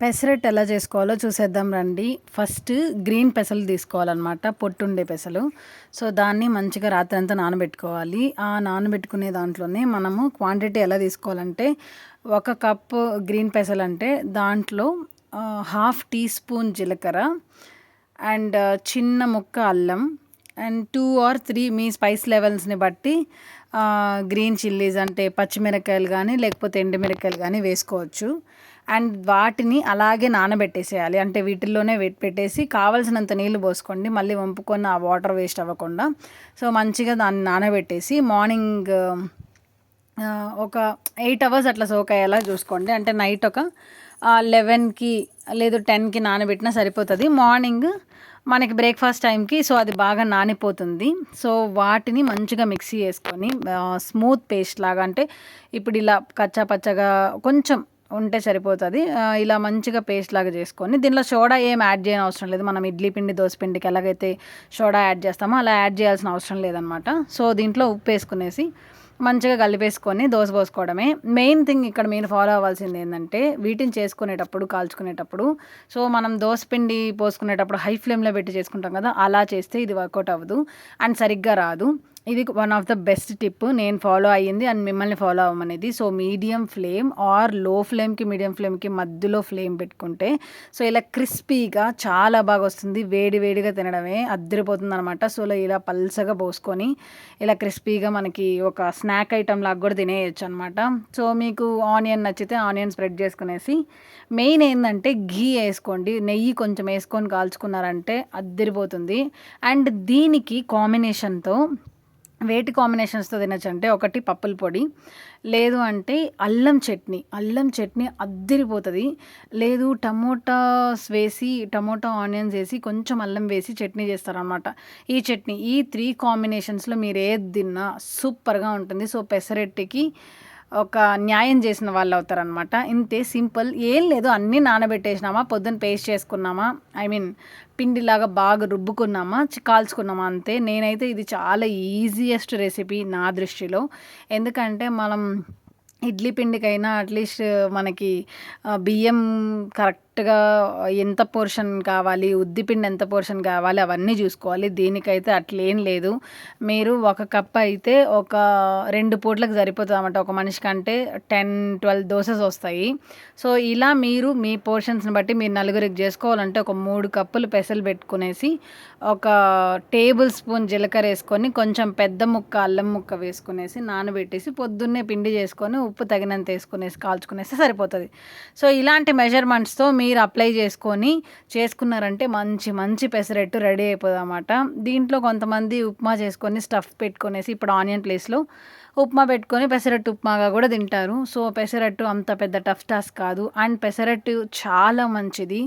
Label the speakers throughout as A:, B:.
A: పెసరట్టు ఎలా చేసుకోవాలో చూసేద్దాం రండి. ఫస్ట్ గ్రీన్ పెసలు తీసుకోవాలన్నమాట పొట్టుండే పెసలు. సో దాన్ని మంచిగా రాత్రంతా నానబెట్టుకోవాలి. ఆ నానబెట్టుకునే దాంట్లోనే మనము క్వాంటిటీ ఎలా తీసుకోవాలంటే ఒక కప్పు గ్రీన్ పెసలు అంటే దాంట్లో హాఫ్ టీ స్పూన్ జీలకర్ర అండ్ చిన్న ముక్క అల్లం అండ్ టూ ఆర్ త్రీ మీ స్పైస్ లెవెల్స్ని బట్టి గ్రీన్ చిల్లీస్ అంటే పచ్చిమిరకాయలు కానీ లేకపోతే ఎండుమిరకాయలు కానీ వేసుకోవచ్చు. అండ్ వాటిని అలాగే నానబెట్టేసేయాలి. అంటే వీటిల్లోనే పెట్టేసి కావలసినంత నీళ్ళు పోసుకోండి. మళ్ళీ వంపుకొని ఆ వాటర్ వేస్ట్ అవ్వకుండా. సో మంచిగా దాన్ని నానబెట్టేసి మార్నింగ్ ఒక ఎయిట్ అవర్స్ అట్లా సోక్ అయ్యేలా చూసుకోండి. అంటే నైట్ ఒక లెవెన్కి లేదు టెన్కి నానబెట్టినా సరిపోతుంది. మార్నింగ్ మనకి బ్రేక్ఫాస్ట్ టైంకి సో అది బాగా నానిపోతుంది. సో వాటిని మంచిగా మిక్సీ చేసుకొని స్మూత్ పేస్ట్ లాగా అంటే ఇప్పుడు ఇలా కచ్చా పచ్చగా కొంచెం ఉంటే సరిపోతుంది. ఇలా మంచిగా పేస్ట్ లాగా చేసుకొని దీనిలో సోడా ఏం యాడ్ చేయని అవసరం లేదు. మనం ఇడ్లీ పిండి దోశ పిండికి ఎలాగైతే సోడా యాడ్ చేస్తామో అలా యాడ్ చేయాల్సిన అవసరం లేదనమాట. సో దీంట్లో ఉప్పు వేసుకునేసి మంచిగా కలిపేసుకొని దోశ పోసుకోవడమే. మెయిన్ థింగ్ ఇక్కడ మీరు ఫాలో అవ్వాల్సింది ఏంటంటే వీటిని చేసుకునేటప్పుడు కాల్చుకునేటప్పుడు సో మనం దోశ పిండి పోసుకునేటప్పుడు హై ఫ్లేమ్లో పెట్టి చేసుకుంటాం కదా అలా చేస్తే ఇది వర్కౌట్ అవ్వదు. అండ్ సరిగ్గా రాదు. ఇది one of the best tip నేను ఫాలో అయ్యింది అండ్ మిమ్మల్ని ఫాలో అవ్వమనేది. సో మీడియం ఫ్లేమ్ ఆర్లో ఫ్లేమ్కి మీడియం ఫ్లేమ్కి మధ్యలో ఫ్లేమ్ పెట్టుకుంటే సో ఇలా క్రిస్పీగా చాలా బాగా వస్తుంది. వేడి వేడిగా తినడమే అద్దరిపోతుంది అనమాట సో ఇలా పల్సగా పోసుకొని ఇలా క్రిస్పీగా మనకి ఒక స్నాక్ ఐటమ్ లాగా కూడా తినేయచ్చు అనమాట సో మీకు ఆనియన్ నచ్చితే ఆనియన్ స్ప్రెడ్ చేసుకునేసి మెయిన్ ఏంటంటే ఘీ వేసుకోండి. నెయ్యి కొంచెం వేసుకొని కాల్చుకున్నారంటే అద్దరిపోతుంది. అండ్ దీనికి కాంబినేషన్తో వేటి కాంబినేషన్స్తో తినచ్చు అంటే ఒకటి పప్పుల పొడి లేదు అంటే అల్లం చట్నీ. అల్లం చట్నీ అద్దరిపోతుంది. లేదు టమోటాస్ వేసి టమోటా ఆనియన్స్ వేసి కొంచెం అల్లం వేసి చట్నీ చేస్తారనమాట ఈ చట్నీ ఈ త్రీ కాంబినేషన్స్లో మీరు ఏది తిన్నా సూపర్గా ఉంటుంది. సో పెసరెట్టికి ఒక న్యాయం చేసిన వాళ్ళు అవుతారనమాట ఇంతే సింపుల్. ఏం లేదు. అన్నీ నానబెట్టేసినామా? పొద్దున్న పేస్ట్ చేసుకున్నామా? ఐ మీన్ పిండిలాగా బాగా రుబ్బుకున్నామా? కాల్చుకున్నామా? అంతే. నేనైతే ఇది చాలా ఈజియెస్ట్ రెసిపీ నా దృష్టిలో. ఎందుకంటే మనం ఇడ్లీ పిండికైనా అట్లీస్ట్ మనకి బియ్యం కరెక్ట్ కరెక్ట్గా ఎంత పోర్షన్ కావాలి ఉద్దిపిండి ఎంత పోర్షన్ కావాలి అవన్నీ చూసుకోవాలి. దీనికైతే అట్లేం లేదు. మీరు ఒక కప్ అయితే ఒక రెండు పూట్లకు సరిపోతుంది అన్నమాట. ఒక మనిషికి అంటే టెన్ ట్వెల్వ్ దోసెస్ వస్తాయి. సో ఇలా మీరు మీ పోర్షన్స్ని బట్టి మీరు నలుగురికి చేసుకోవాలంటే ఒక మూడు కప్పులు పెసలు పెట్టుకునేసి ఒక టేబుల్ స్పూన్ జీలకర్ర వేసుకొని కొంచెం పెద్ద ముక్క అల్లం ముక్క వేసుకునేసి నానబెట్టేసి పొద్దున్నే పిండి చేసుకొని ఉప్పు తగినంత వేసుకునేసి కాల్చుకునేస్తే సరిపోతుంది. సో ఇలాంటి మెజర్మెంట్స్తో మీ మీరు అప్లై చేసుకొని చేసుకున్నారంటే మంచి మంచి పెసరెట్టు రెడీ అయిపోదన్నమాట. దీంట్లో కొంతమంది ఉప్మా చేసుకొని స్టఫ్ పెట్టుకునేసి ఇప్పుడు ఆనియన్ ప్లేస్లో ఉప్మా పెట్టుకొని పెసరట్టు ఉప్మాగా కూడా తింటారు. సో పెసరట్టు అంత పెద్ద టఫ్ టాస్క్ కాదు. అండ్ పెసరట్టు చాలా మంచిది.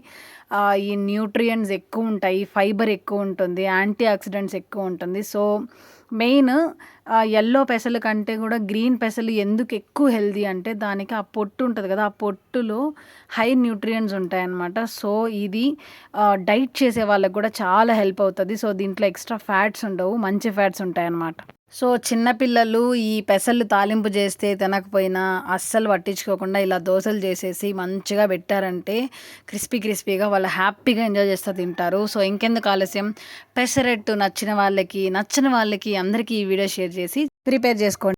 A: ఈ న్యూట్రియంట్స్ ఎక్కువ ఉంటాయి ఫైబర్ ఎక్కువ ఉంటుంది యాంటీ ఆక్సిడెంట్స్ ఎక్కువ ఉంటుంది. సో మెయిన్ ఎల్లో పెసలు కంటే కూడా గ్రీన్ పెసలు ఎందుకు ఎక్కువ హెల్దీ అంటే దానికి ఆ పొట్టు ఉంటుంది కదా ఆ పొట్టులో హై న్యూట్రియంట్స్ ఉంటాయన్నమాట. సో ఇది డైట్ చేసే వాళ్ళకి కూడా చాలా హెల్ప్ అవుతుంది. సో దీంట్లో ఎక్స్ట్రా ఫ్యాట్స్ ఉండవు మంచి ఫ్యాట్స్ ఉంటాయన్నమాట. సో చిన్నపిల్లలు ఈ పెసలు తాలింపు చేస్తే తినకపోయినా అస్సలు పట్టించుకోకుండా ఇలా దోశలు చేసేసి మంచిగా పెట్టారంటే క్రిస్పీ క్రిస్పీగా వాళ్ళు హ్యాపీగా ఎంజాయ్ చేస్తూ తింటారు. సో ఇంకెందుకు ఆలస్యం? పెసరెట్టు నచ్చిన వాళ్ళకి నచ్చిన వాళ్ళకి అందరికీ ఈ వీడియో షేర్ చేసి ప్రిపేర్ చేసుకోండి.